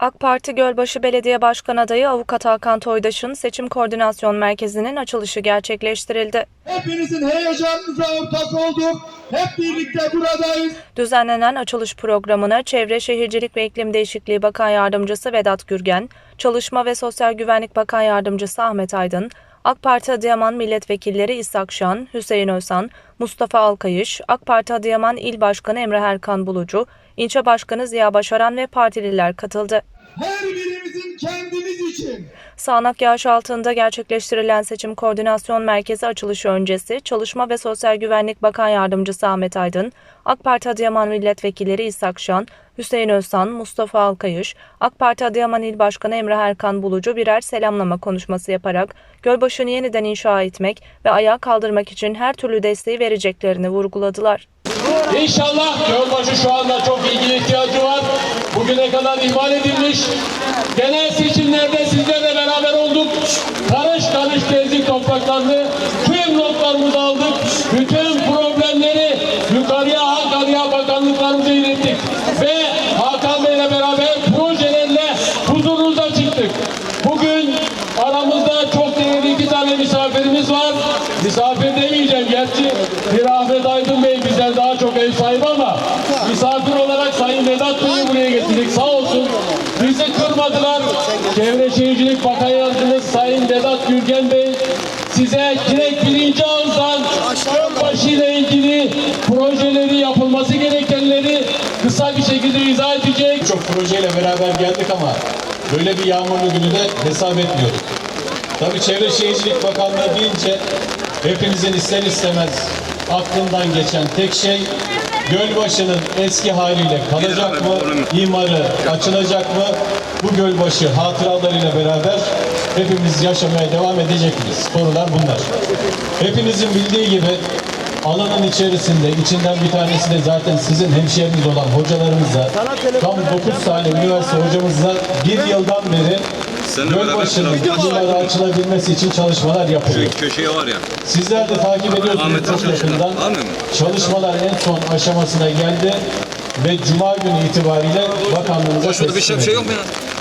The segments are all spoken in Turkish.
AK Parti Gölbaşı Belediye Başkan Adayı Avukat Hakan Toydaş'ın seçim koordinasyon merkezinin açılışı gerçekleştirildi. Hepinizin heyecanınıza ortak olduk. Hep birlikte buradayız. Düzenlenen açılış programına Çevre Şehircilik ve İklim Değişikliği Bakan Yardımcısı Vedat Gürgen, Çalışma ve Sosyal Güvenlik Bakan Yardımcısı Ahmet Aydın, AK Parti Adıyaman Milletvekilleri İshak Şan, Hüseyin Özhan, Mustafa Alkayış, AK Parti Adıyaman İl Başkanı Emre Erkan Bulucu, İlçe Başkanı Ziya Başaran ve partililer katıldı. Her birimizin kendimiz için. Sağnak yağış altında gerçekleştirilen seçim koordinasyon merkezi açılışı öncesi Çalışma ve Sosyal Güvenlik Bakan Yardımcısı Ahmet Aydın, AK Parti Adıyaman Milletvekilleri İshak Şan, Hüseyin Özsan, Mustafa Alkayış, AK Parti Adıyaman İl Başkanı Emre Erkan Bulucu birer selamlama konuşması yaparak Gölbaşı'nı yeniden inşa etmek ve ayağa kaldırmak için her türlü desteği vereceklerini vurguladılar. İnşallah Gölbaşı şu anda çok ilgi ihtiyacı var. Bugüne kadar ihmal edilmiş. Genel seçimlerde sizlerle beraber olduk. Karış karış gezdik topraklarını. Tüm notlarımızı aldık. Bütün problemleri yukarıya Hakan'a bakanlıklarımıza ilettik. Ve Hakan Bey'le beraber projelerle huzurunuza çıktık. Bugün aramızda çok değerli iki tane misafirimiz var. Misafir demeyeceğim gerçi bir Ahmet Aydın Bey bizden daha çok ev sahibi ama misafir olarak Sayın Vedat Bey'i buraya getirdik. Sağ olsun bizi kırmadılar. Çevre Şehircilik Bakan Yardımcımız Sayın Gürgen Bey size direkt birinci ağızdan Gölbaşı ile ilgili projeleri yapılması gerekenleri kısa bir şekilde izah edecek. Çok projeyle beraber geldik ama böyle bir yağmurlu günü de hesap etmiyorduk. Tabii Çevre Şehircilik Bakanlığı deyince hepimizin ister istemez aklından geçen tek şey Gölbaşı'nın eski haliyle kalacak mı, imarı açılacak mı, bu Gölbaşı hatıralarıyla beraber hepimiz yaşamaya devam edecek miyiz? Sorular bunlar. Hepinizin bildiği gibi alanın içerisinde içinden bir tanesi de zaten sizin hemşehriniz olan hocalarımızla tam 9 tane üniversite hocamızla bir yıldan beri Gölbaşı'nın imarı açılabilmesi için çalışmalar yapılıyor. Şu köşeye var ya. Sizler de takip ediyorsunuz çok yakından. Çalışmalar en son aşamasına geldi ve Cuma günü itibariyle bakanlığımıza Şurada bir şey, teslim bir şey yok edildi. mu ya?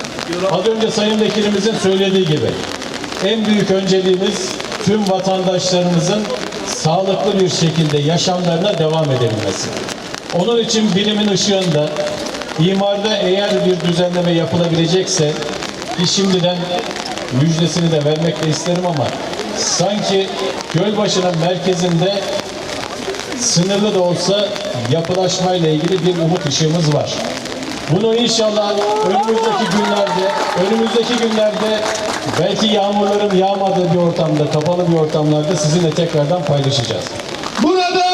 Az önce Sayın Vekilimizin söylediği gibi en büyük önceliğimiz tüm vatandaşlarımızın sağlıklı bir şekilde yaşamlarına devam edebilmesi. Onun için bilimin ışığında imarda eğer bir düzenleme yapılabilecekse ki şimdiden müjdesini de vermek de isterim ama sanki Gölbaşı'nın merkezinde sınırlı da olsa yapılaşmayla ilgili bir umut ışığımız var. Bunu inşallah önümüzdeki günlerde, önümüzdeki günlerde belki yağmurların yağmadığı bir ortamda, kapalı bir ortamlarda sizinle tekrardan paylaşacağız. Burada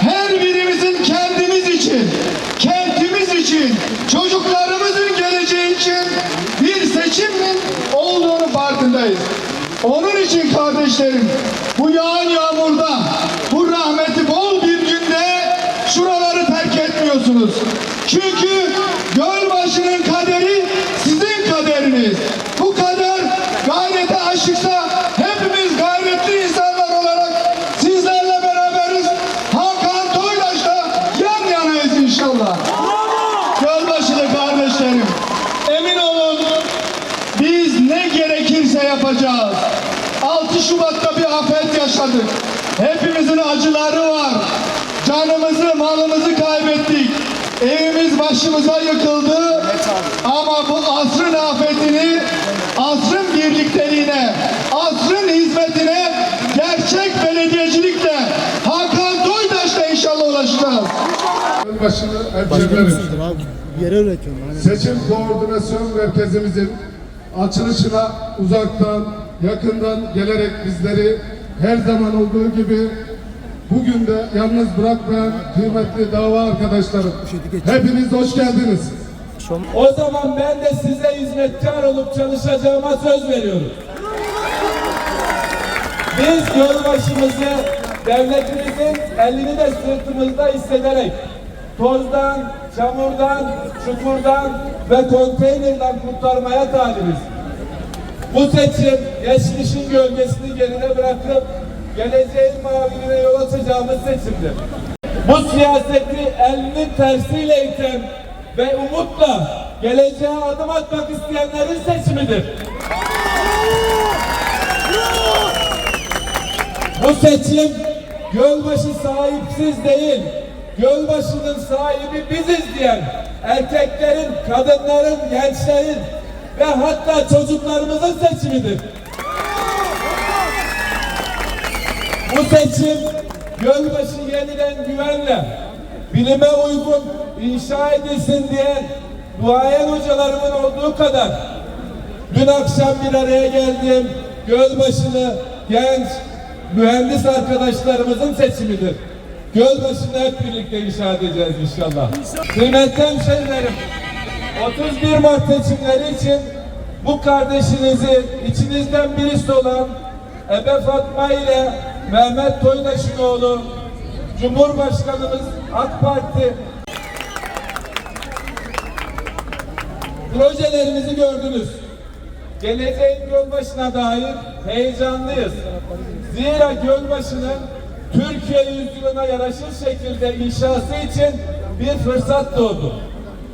her birimizin kendimiz için, kentimiz için, çocuklarımızın geleceği için bir seçimin olduğunu farkındayız. Onun için kardeşlerim bu yağan yağmurda, bu rahmeti bol bir günde şuraları terk etmiyorsunuz. Çünkü Gölbaşı'nın kaderi sizin kaderiniz. Bu kader gayrete aşıksa hepimiz gayretli insanlar olarak sizlerle beraberiz. Hakan Toydaş'la yan yanayız inşallah. Gölbaşılı kardeşlerim, emin olun biz ne gerekirse yapacağız. 6 Şubat'ta bir afet yaşadık. Hepimizin acıları var. Canımızı, malımızı kaybettik. Evimiz başımıza yıkıldı. Ama bu asrın afetini, asrın birlikteliğine, asrın hizmetine gerçek belediyecilikle Hakan Toydaş'la inşallah ulaşacağız. Başını hemşehrilerim. Yere üretiyorum. Hani Seçim Koordinasyon Merkezimizin açılışına uzaktan, yakından gelerek bizleri her zaman olduğu gibi bugün de yalnız bırakmayan kıymetli dava arkadaşlarım. Hepiniz hoş geldiniz. O zaman ben de size hizmetkar olup çalışacağıma söz veriyorum. Biz yolbaşımızı devletimizin elini de sırtımızda hissederek tozdan, çamurdan, çukurdan ve konteynerden kurtarmaya talibiz. Bu seçim geçmişin gölgesini geride bırakıp geleceğin maviline yol açacağımız seçimdir. Bu siyaseti elinin tersiyle iten ve umutla geleceğe adım atmak isteyenlerin seçimidir. Bu seçim Gölbaşı sahipsiz değil, Gölbaşı'nın sahibi biziz diyen erkeklerin, kadınların, gençlerin ve hatta çocuklarımızın seçimidir. Bu seçim Gölbaşı yeniden güvenle, bilime uygun inşa edilsin diye duayen hocalarımın olduğu kadar dün akşam bir araya geldiğim Gölbaşılı genç mühendis arkadaşlarımızın seçimidir. Gölbaşı'nı hep birlikte inşa edeceğiz inşallah. Kıymetli hemşehrilerim, 31 Mart seçimleri için bu kardeşinizi içinizden birisi olan Ebe Fatma ile Mehmet Toydaş'ın oğlu Cumhurbaşkanımız AK Parti projelerimizi gördünüz. Geleceğin Gölbaşı'na dair heyecanlıyız. Zira Gölbaşı'nın Türkiye yüzyılına yaraşır şekilde inşası için bir fırsat doğdu.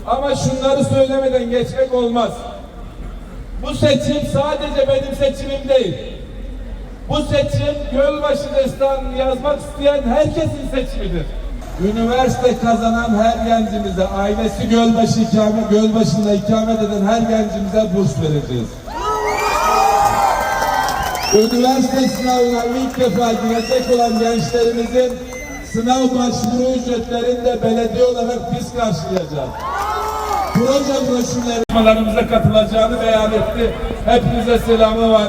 Ama şunları söylemeden geçmek olmaz. Bu seçim sadece benim seçimim değil. Bu seçim Gölbaşı destanını yazmak isteyen herkesin seçimidir. Üniversite kazanan her gencimize, ailesi Gölbaşı ikamet, Gölbaşı'nda ikamet eden her gencimize burs vereceğiz. Üniversite sınavına ilk defa girecek olan gençlerimizin sınav başvuru ücretlerini de belediye olarak biz karşılayacağız. Proje broşürlerimize katılacağını beyan etti. Hepinize selamı var.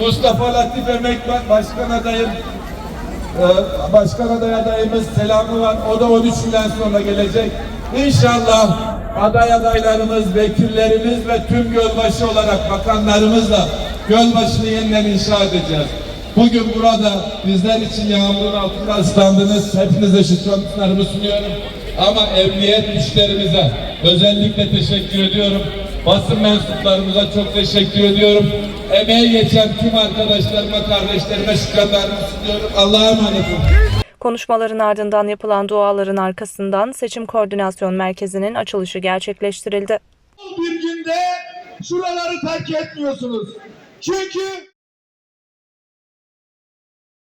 Mustafa Latif Emek Başkan adayım ee, Başkan aday adayımız selamı var. O da 13 günden sonra gelecek. İnşallah aday adaylarımız, vekillerimiz ve tüm Gölbaşı olarak bakanlarımızla Gölbaşı'nı yeniden inşa edeceğiz. Bugün burada bizler için yağmurun altında ıslandınız. Hepinize şükranlarımı sunuyorum. Ama emniyet güçlerimize özellikle teşekkür ediyorum. Basın mensuplarımıza çok teşekkür ediyorum. Emeği geçen tüm arkadaşlarıma, kardeşlerime şükranlarımı sunuyorum. Allah'a emanet olun. Konuşmaların ardından yapılan duaların arkasından Seçim Koordinasyon Merkezi'nin açılışı gerçekleştirildi. Bir günde şuraları terk etmiyorsunuz. Çünkü